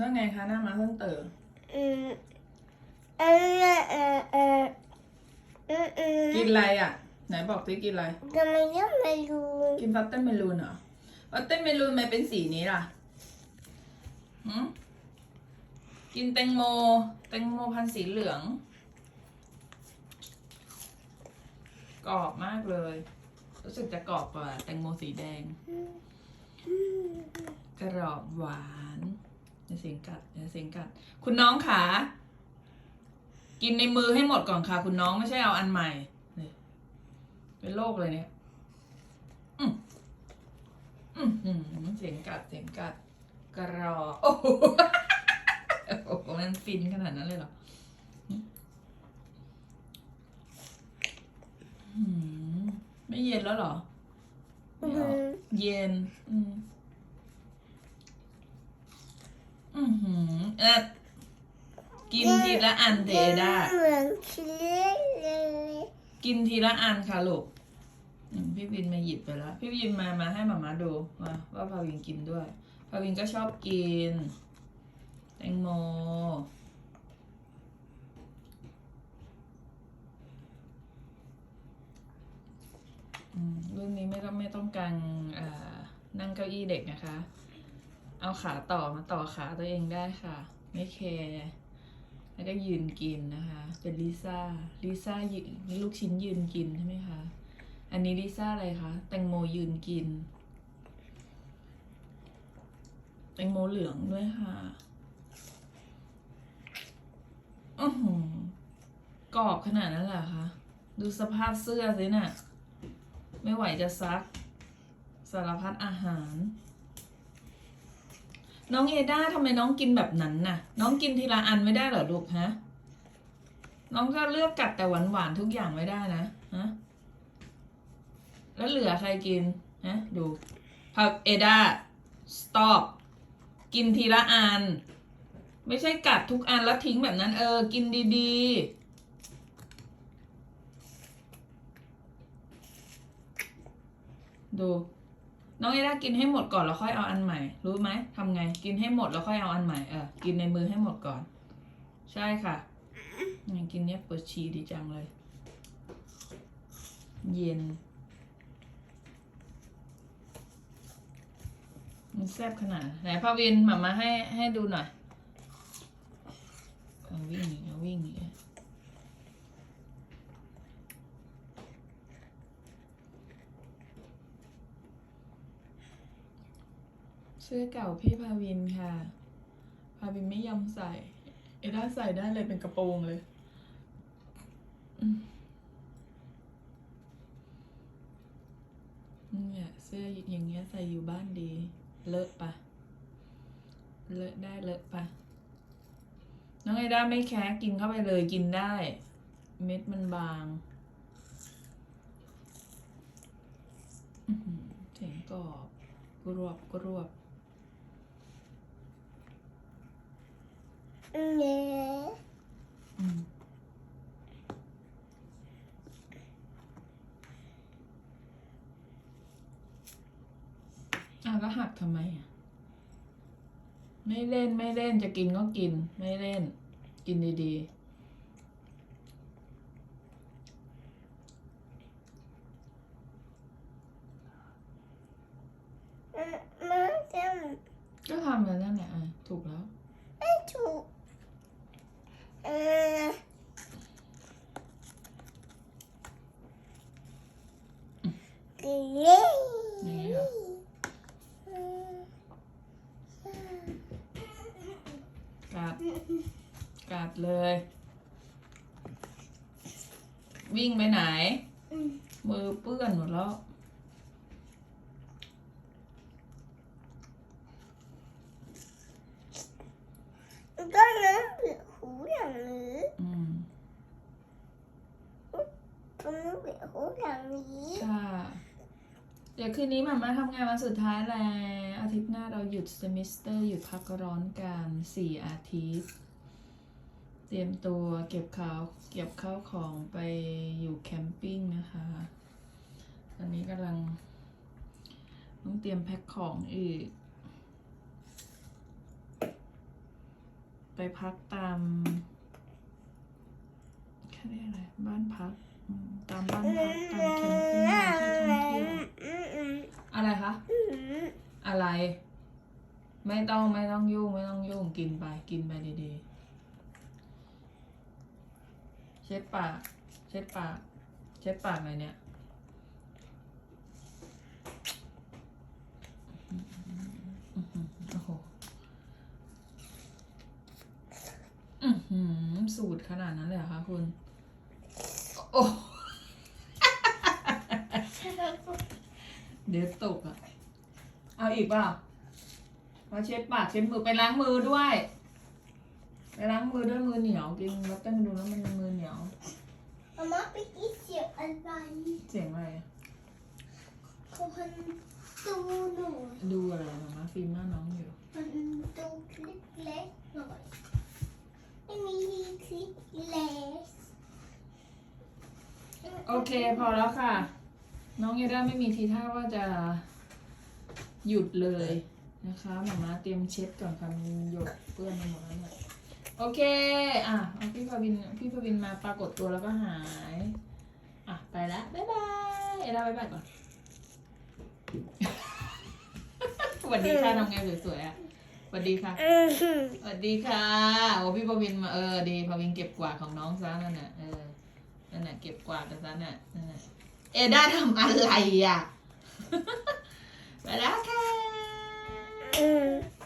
แล้วไงคะหน้ามาเพิ่งตื่นอืมเออเออเออเออเออกินอะไรอะ ไหนบอกสิกินอะไร ทำไมยังไม่รู้กินวัตเตอร์เมลูนเหรอวัตเตอร์เมลูนมันเป็นสีนี้ล่ะหืมกินแตงโม แตงโมพันธุ์สีเหลือง กรอบมากเลย รู้สึกจะกรอบกว่าแตงโมสีแดง กรอบหวาน อย่าเสียงกัดอย่าเสียงกัด คุณน้องขากินในมือให้หมดก่อนค่ะ คุณน้องไม่ใช่เอาอันใหม่นี่เป็นโรคเลยเนี่ยอืมอืมอืมเสียงกัดเสียงกัด กรอบโอ้โหโอ้โหมันฟินขนาดนั้นเลยเหรออืมไม่เย็นแล้วเหรออืไม่เหรอมเย็น อืม อือหื อเอะกินทีละอันเดด้าเหมือนคิเล่เลยกินทีละอันค่ะลูกอืมพี่วินมาหยิบไปแล้ว พี่วินมามาให้หมามาดูมาว่าพาวินกินด้วย พาวินก็ชอบกิน แตงโม อืมรุ่นนี้ไม่ต้องไม่ต้องการอ่านั่งเก้าอี้เด็กนะคะ เอาขาต่อมาต่อขาตัวเองได้ค่ะ ไม่แคร์แล้วก็ยืนกินนะคะ เป็นลิซ่าลิซ่ายืนนี่ลูกชิ้นยืนกินใช่ไหมคะ อันนี้ลิซ่าอะไรคะแตงโมยืนกินแตงโมเหลืองด้วยค่ะอือหือกรอบขนาดนั้นเหรอคะดูสภาพเสื้อสิน่ะ ไม่ไหวจะซัก สารพัดอาหาร น้องเอด้าทำไมน้องกินแบบนั้นน่ะ น้องกินทีละอันไม่ได้เหรอลูกฮะ น้องก็เลือกกัดแต่หวานหวานทุกอย่างไม่ได้นะฮะ แล้วเหลือใครกินฮะดูพับเอด้า stop กินทีละอัน ไม่ใช่กัดทุกอันแล้วทิ้งแบบนั้น เออ กินดีๆดู น้องเอด้ากินให้หมดก่อนแล้วค่อยเอาอันใหม่ รู้ไหมทำไง กินให้หมดแล้วค่อยเอาอันใหม่เออกินในมือให้หมดก่อน ใช่ค่ะยังกินเนี้ยปวดฉี่ดีจังเลย เย็น มันแซ่บขนาดไหนพาวินมามาให้ให้ดูหน่อยเอาวิ่งหนีเอาวิ่งหนี เสื้อเก่าพี่พาวินค่ะ พาวินไม่ยอมใส่ เอด้าใส่ได้เลยเป็นกระโปรงเลย เนี่ยเสื้ออย่างเงี้ยใส่อยู่บ้านดี เลอะปะ เลอะได้เลอะปะ น้องไอด้าไม่แคะกินเข้าไปเลยกินได้ เม็ดมันบางเสียงกรอบกรวบกรวบ เนี่ย อืมอะแล้วหักทำไมอะไม่เล่นไม่เล่นจะกินก็กิน ไม่เล่น กินดีมันจะๆก็ทำแล้วนั่นแหละอะถูกแล้ว ไม่ถูก เออกินเลยอย่างนี้เกัด กัดเลย วิ่งไปไหน มือเปื้อนหมดแล้ว ก็น้ำเปียกหูอย่างนี้ อืม ก็น้ำเปียกหูอย่างนี้ ค่ะ เดี๋ยวคืนนี้มามาทำงานวันสุดท้ายแล้ว อาทิตย์หน้าเราหยุดเซมิสเตอร์หยุดพักร้อนกันสี่อาทิตย์ เตรียมตัวเก็บข้าวเก็บข้าวของไปอยู่แคมปิ้งนะคะ ตอนนี้กำลัง ต้องเตรียมแพ็คของอีก ไปพักตามแค่เรียกอะไรบ้านพัก ตามบ้านพัก ตามแคมปิ้งตามที่ท่องเที่ยว อะไร ไม่ต้องไม่ต้องยุ่งไม่ต้องยุ่งกินไปกินไปดีๆ เช็ดปากเช็ดปากเช็ดปากหน่อยเนี่ยอื้อหือโอ้โหอื้อหือสูตรขนาดนั้นเลยเหรอคะคุณ โอ้ เดี๋ยวตกอะ เอาอีกเปล่ามาเช็ดปากเช็ดมือไปล้างมือด้วยไปล้างมือด้วยมือเหนียวกินแล้วเต้นดูแล้วมันมือเหนียวมาม่าไปกินเสียงอะไรเสียงอะไรอะคนดูหนูดูอะไรมามาฟิล์มหน้าน้องอยู่มันดูคลิปเล็กหน่อยไม่มีคลิปเล็กโอเคพอแล้วค่ะ น้องยาด้าไม่มีทีท่าว่าจะ หยุดเลยนะคะหมามาเตรียมเช็ดก่อนค่ะมันหยดเปื้อนไปหมดแล้วเนี่ยโอเค อะเอาพี่พวินพี่พวินมาปรากฏตัวแล้วก็หาย อะ ไปแล้วบ๊ายบายเอลาบ๊ายบายก่อนสวัสดีค่ะทำไงสวยๆอะสวัสดีค่ะสวัสดีค่ะ โอ้พี่ปวินมาเออดีปวินเก็บกวาดของน้องซะนั่นน่ะเออนั่นน่ะเก็บกวาดซะน่ะนั่นน่ะเอด้าทำอะไรอะ Merak et. Hmm.